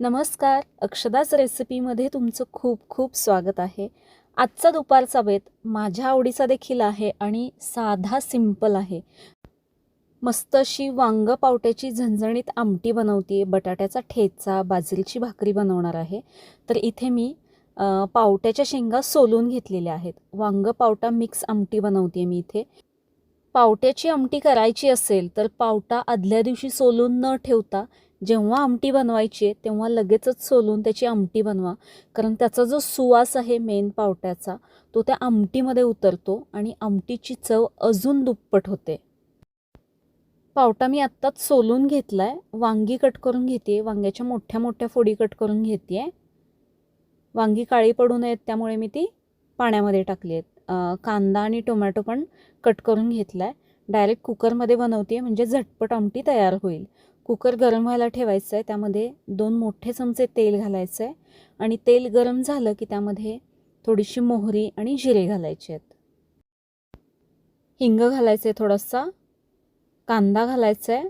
नमस्कार. अक्षदाच रेसिपीमध्ये तुमचं खूप खूप स्वागत आहे. आजचा दुपारचा बेत माझ्या आवडीचा देखील आहे आणि साधा सिंपल आहे. मस्त अशी वांग पावट्याची झणझणीत आमटी बनवते बटाट्याचा ठेचा बाजरीची भाकरी बनवणार आहे. तर इथे मी पावट्याच्या शेंगा सोलून घेतलेल्या आहेत. वांग पावटा मिक्स आमटी बनवते मी इथे. पावट्याची आमटी करायची असेल तर पावटा आदल्या दिवशी सोलून न ठेवता जेव्हा आमटी बनवायची आहे तेव्हा लगेचच सोलून त्याची आमटी बनवा. कारण त्याचा जो सुवास आहे मेन पावट्याचा तो त्या आमटीमध्ये उतरतो आणि आमटीची चव अजून दुप्पट होते. पावटा मी आत्ताच सोलून घेतला आहे वांगी कट करून घेते वांग्याच्या मोठ्या मोठ्या फोडी कट करून घेते वांगी काळी पडू नयेत त्यामुळे मी ती पाण्यामध्ये टाकली आहेत. कांदा आणि टोमॅटो पण कट करून घेतला आहे डायरेक्ट कुकरमध्ये बनवते म्हणजे झटपट आमटी तयार होईल. कुकर गरम व्हायला ठेवायचं आहे त्यामध्ये दोन मोठे चमचे तेल घालायचं आहे आणि तेल गरम झालं की त्यामध्ये थोडीशी मोहरी आणि जिरे घालायचे आहेत. हिंग घालायचं आहे थोडासा कांदा घालायचा आहे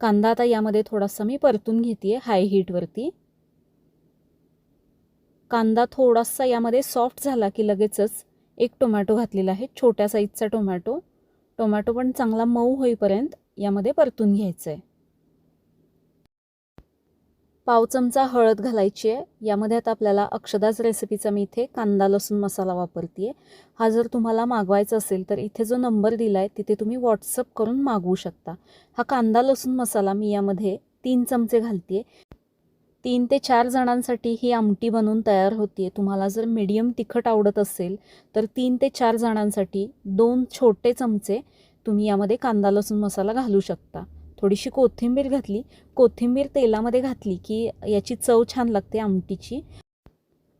कांदा आता यामध्ये थोडासा मी परतून घेते हाय हीटवरती कांदा थोडासा यामध्ये सॉफ्ट झाला की लगेचच एक टोमॅटो घातलेला आहे छोट्या साईजचा टोमॅटो टोमॅटो पण चांगला मऊ होईपर्यंत यामध्ये परतून घ्यायचं आहे पाव चमचा हळद घालायची आहे. यामध्ये आता आपल्याला अक्षदाच रेसिपीचा मी इथे कांदा लसूण मसाला वापरते हा जर तुम्हाला मागवायचा असेल तर इथे जो नंबर दिला आहे तिथे तुम्ही व्हॉट्सअप करून मागवू शकता. हा कांदा लसूण मसाला मी यामध्ये तीन चमचे घालते तीन ते चार जणांसाठी ही आमटी बनवून तयार होते तुम्हाला जर मीडियम तिखट आवडत असेल तर तीन ते चार जणांसाठी दोन छोटे चमचे तुम्ही यामध्ये कांदा लसूण मसाला घालू शकता. थोडीशी कोथिंबीर घातली. कोथिंबीर तेलामध्ये घातली की याची चव छान लागते आमटीची.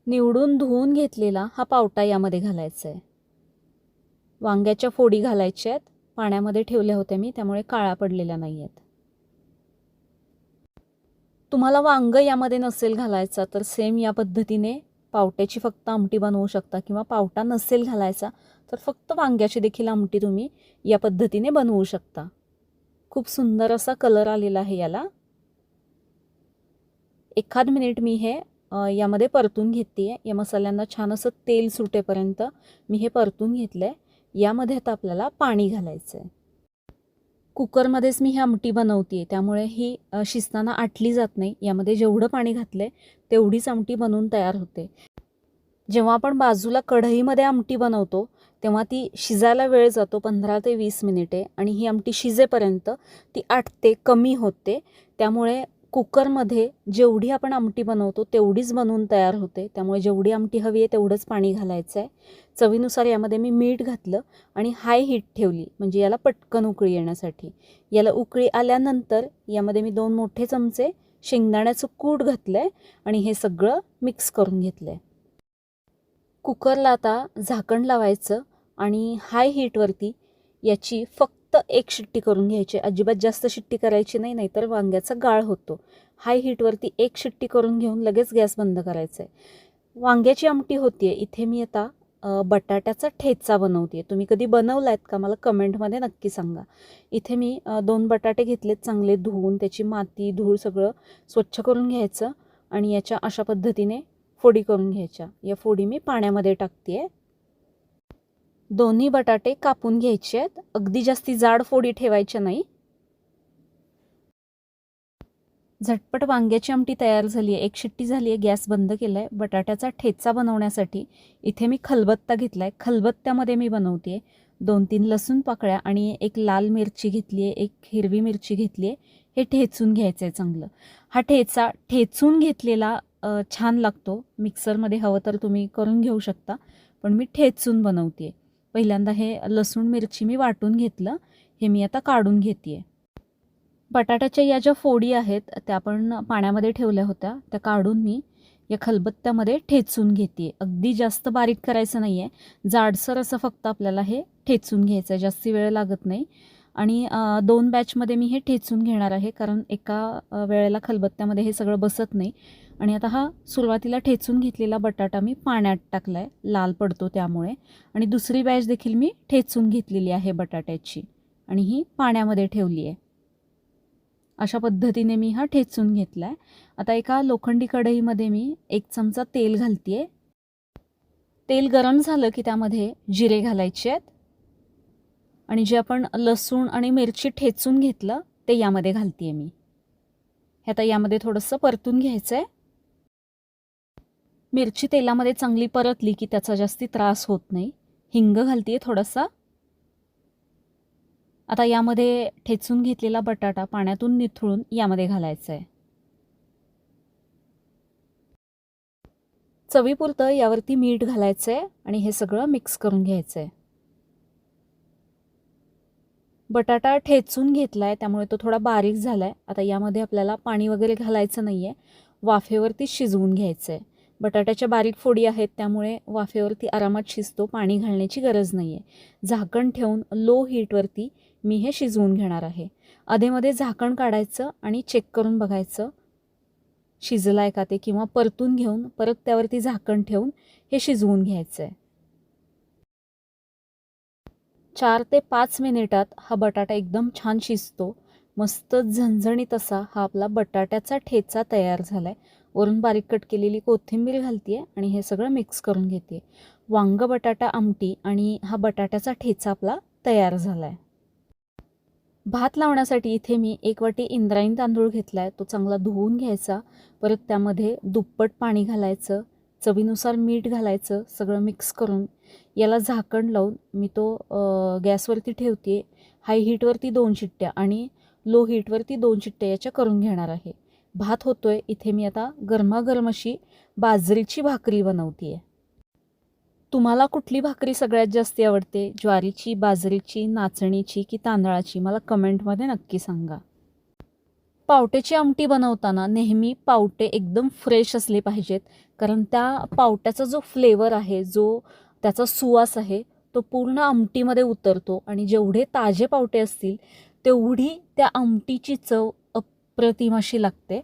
निवडून धुवून घेतलेला हा पावटा यामध्ये घालायचा आहे. वांग्याच्या फोडी घालायच्या आहेत. पाण्यामध्ये ठेवल्या होत्या मी त्यामुळे काळा पडलेल्या नाही आहेत. तुम्हाला वांग यामध्ये नसेल घालायचा तर सेम या पद्धतीने पावट्याची फक्त आमटी बनवू शकता किंवा पावटा नसेल घालायचा तर फक्त वांग्याची देखील आमटी तुम्ही या पद्धतीने बनवू शकता. खूप सुंदर असा कलर आलेला आहे याला. एखाद मिनिट मी हे यामध्ये परतून घेते आहे या मसाल्यांना छान असं तेल सुटेपर्यंत मी हे परतून घेतलं आहे यामध्ये आता आपल्याला पाणी घालायचं आहे कुकरमध्येच मी ही आमटी बनवते आहे त्यामुळे ही शिजताना आटली जात नाही. यामध्ये जेवढं पाणी घातलं आहे तेवढीच आमटी बनवून तयार होते. जेव्हा आपण बाजूला कढईमध्ये आमटी बनवतो तेव्हा ती शिजायला वेळ जातो पंधरा ते वीस मिनिटे आणि ही आमटी शिजेपर्यंत ती आटते कमी होते. त्यामुळे कुकरमध्ये जेवढी आपण आमटी बनवतो तेवढीच बनवून तयार होते. त्यामुळे जेवढी आमटी हवी आहे तेवढंच पाणी घालायचं आहे. चवीनुसार यामध्ये मी मीठ घातलं आणि हाय हीट ठेवली म्हणजे याला पटकन उकळी येण्यासाठी. याला उकळी आल्यानंतर यामध्ये मी दोन मोठे चमचे शेंगदाण्याचं कूट घातलं आहे आणि हे सगळं मिक्स करून घेतलं आहे कुकरला आता झाकण लावायचं आणि हाय हीटवरती याची फक्त फक्त एक शिट्टी करून घ्यायची. अजिबात जास्त शिट्टी करायची नाही नाहीतर वांग्याचा गाळ होतो. हाय हीटवरती एक शिट्टी करून घेऊन लगेच गॅस बंद करायचा आहे वांग्याची आमटी होती आहे इथे मी आता बटाट्याचा ठेचा बनवते तुम्ही कधी बनवला आहेत का? मला कमेंटमध्ये नक्की सांगा. इथे मी दोन बटाटे घेतलेत चांगले धुवून. त्याची माती धूळ सगळं स्वच्छ करून घ्यायचं आणि याच्या अशा पद्धतीने फोडी करून घ्यायच्या. या फोडी मी पाण्यामध्ये टाकते आहे दोन्ही बटाटे कापून घ्यायचे आहेत. अगदी जास्ती जाड फोडी ठेवायच्या नाही. झटपट वांग्याची आमटी तयार झाली आहे. एक शिट्टी झाली आहे. गॅस बंद केला आहे बटाट्याचा ठेचा बनवण्यासाठी इथे मी खलबत्ता घेतला आहे खलबत्त्यामध्ये मी बनवते आहे दोन तीन लसूण पाकळ्या आणि एक लाल मिरची घेतली आहे. एक हिरवी मिरची घेतली आहे. हे ठेचून घ्यायचं आहे चांगलं. हा ठेचा ठेचून घेतलेला छान लागतो. मिक्सरमध्ये हवं तर तुम्ही करून घेऊ शकता. पण मी ठेचून बनवते आहे पहिल्यांदा हे लसूण मिरची मी वाटून घेतलं. हे मी आता काढून घेते बटाट्याच्या या ज्या फोडी आहेत त्या आपण पाण्यामध्ये ठेवल्या होत्या. त्या काढून मी या खलबत्त्यामध्ये ठेचून घेते अगदी जास्त बारीक करायचं नाही आहे जाडसर असं फक्त आपल्याला हे ठेचून घ्यायचं आहे जास्ती वेळ लागत नाही. आणि दोन बॅचमध्ये मी हे ठेचून घेणार आहे. कारण एका वेळेला खलबत्त्यामध्ये हे सगळं बसत नाही. आणि आता हा सुरुवातीला ठेचून घेतलेला बटाटा मी पाण्यात टाकला आहे लाल पडतो त्यामुळे. आणि दुसरी बॅच देखील मी ठेचून घेतलेली आहे बटाट्याची. आणि ही पाण्यामध्ये ठेवली आहे. अशा पद्धतीने मी हा ठेचून घेतला आहे आता एका लोखंडी कढईमध्ये मी एक चमचा तेल घालते आहे तेल गरम झालं की त्यामध्ये जिरे घालायचे आहेत. आणि जे आपण लसूण आणि मिरची ठेचून घेतलं ते यामध्ये घालते आहे मी. हे आता यामध्ये थोडंसं परतून घ्यायचं आहे मिरची तेलामध्ये चांगली परतली की त्याचा जास्ती त्रास होत नाही. हिंग घालते थोडासा. आता यामध्ये ठेचून घेतलेला बटाटा पाण्यातून निथळून यामध्ये घालायचा आहे चवीपुरतं यावरती मीठ घालायचं आहे आणि हे सगळं मिक्स करून घ्यायचं आहे बटाटा ठेचून घेतला आहे त्यामुळे तो थोडा बारीक झाला आहे आता यामध्ये आपल्याला पाणी वगैरे घालायचं नाही आहे वाफेवरती शिजवून घ्यायचं आहे बटाट्याच्या बारीक फोडी आहेत त्यामुळे वाफेवरती आरामात शिजतो पाणी घालण्याची गरज नाही आहे झाकण ठेवून लो हीटवरती मी हे शिजवून घेणार आहे. अधेमध्ये झाकण काढायचं आणि चेक करून बघायचं शिजलं आहे का ते किंवा परतून घेऊन परत त्यावरती झाकण ठेवून हे शिजवून घ्यायचं आहे चार ते पाच मिनिटात हा बटाटा एकदम छान शिजतो. मस्त झणझणीत असा हा आपला बटाट्याचा ठेचा तयार झाला आहे वरून बारीक कट केलेली कोथिंबीर घालते आहे आणि हे सगळं मिक्स करून घेते वांग बटाटा आमटी आणि हा बटाट्याचा ठेचा आपला तयार झाला आहे भात लावण्यासाठी इथे मी एक वाटी इंद्रायणी तांदूळ घेतला आहे तो चांगला धुवून घ्यायचा. परत त्यामध्ये दुप्पट पाणी घालायचं. चवीनुसार मीठ घालायचं. सगळं मिक्स करून याला झाकण लावून मी तो गॅसवरती ठेवते हाय हीटवरती दोन शिट्ट्या आणि लो हीटवरती दोन शिट्ट्या याच्या करून घेणार आहे. भात होतोय इथे मी आता गरमागरम अशी बाजरीची भाकरी बनवते आहे तुम्हाला कुठली भाकरी सगळ्यात जास्त आवडते? ज्वारीची बाजरीची नाचणीची की तांदळाची? मला कमेंटमध्ये नक्की सांगा. पावट्याची आमटी बनवताना नेहमी पावटे एकदम फ्रेश असले पाहिजेत कारण त्या पावट्याचा जो फ्लेवर आहे जो त्याचा सुवास आहे तो पूर्ण आमटीमध्ये उतरतो. आणि जेवढे ताजे पावटे असतील तेवढी त्या आमटीची चव अप्रतिम अशी लागते.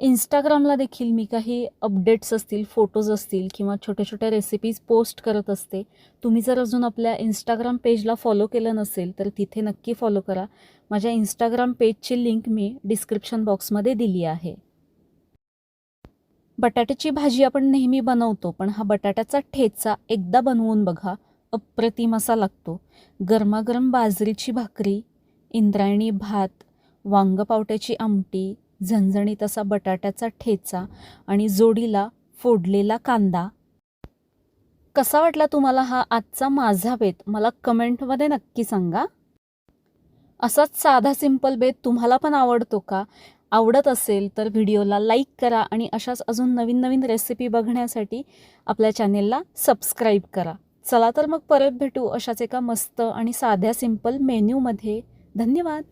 इंस्टाग्रामला देखील मी काही अपडेट्स असतील फोटोज असतील किंवा छोट्या छोट्या रेसिपीज पोस्ट करत असते. तुम्ही जर अजून आपल्या इंस्टाग्राम पेजला फॉलो केलं नसेल तर तिथे नक्की फॉलो करा. माझ्या इंस्टाग्राम पेजची लिंक मी डिस्क्रिप्शन बॉक्समध्ये दिली आहे. बटाट्याची भाजी आपण नेहमी बनवतो पण हा बटाट्याचा ठेचा एकदा बनवून बघा अप्रतिम असा लागतो. गरमागरम बाजरीची भाकरी इंद्रायणी भात वांग पावट्याची आमटी झणझणीत असा बटाट्याचा ठेचा आणि जोडीला फोडलेला कांदा. कसा वाटला तुम्हाला हा आजचा माझा बेत? मला कमेंटमध्ये नक्की सांगा. असाच साधा सिंपल बेत तुम्हाला पण आवडतो का? आवडत असेल तर व्हिडिओला लाईक करा आणि अशाच अजून नवीन नवीन रेसिपी बघण्यासाठी आपल्या चॅनेलला सबस्क्राईब करा. चला तर मग परत भेटू अशाच एका मस्त आणि साध्या सिंपल मेन्यूमध्ये. धन्यवाद.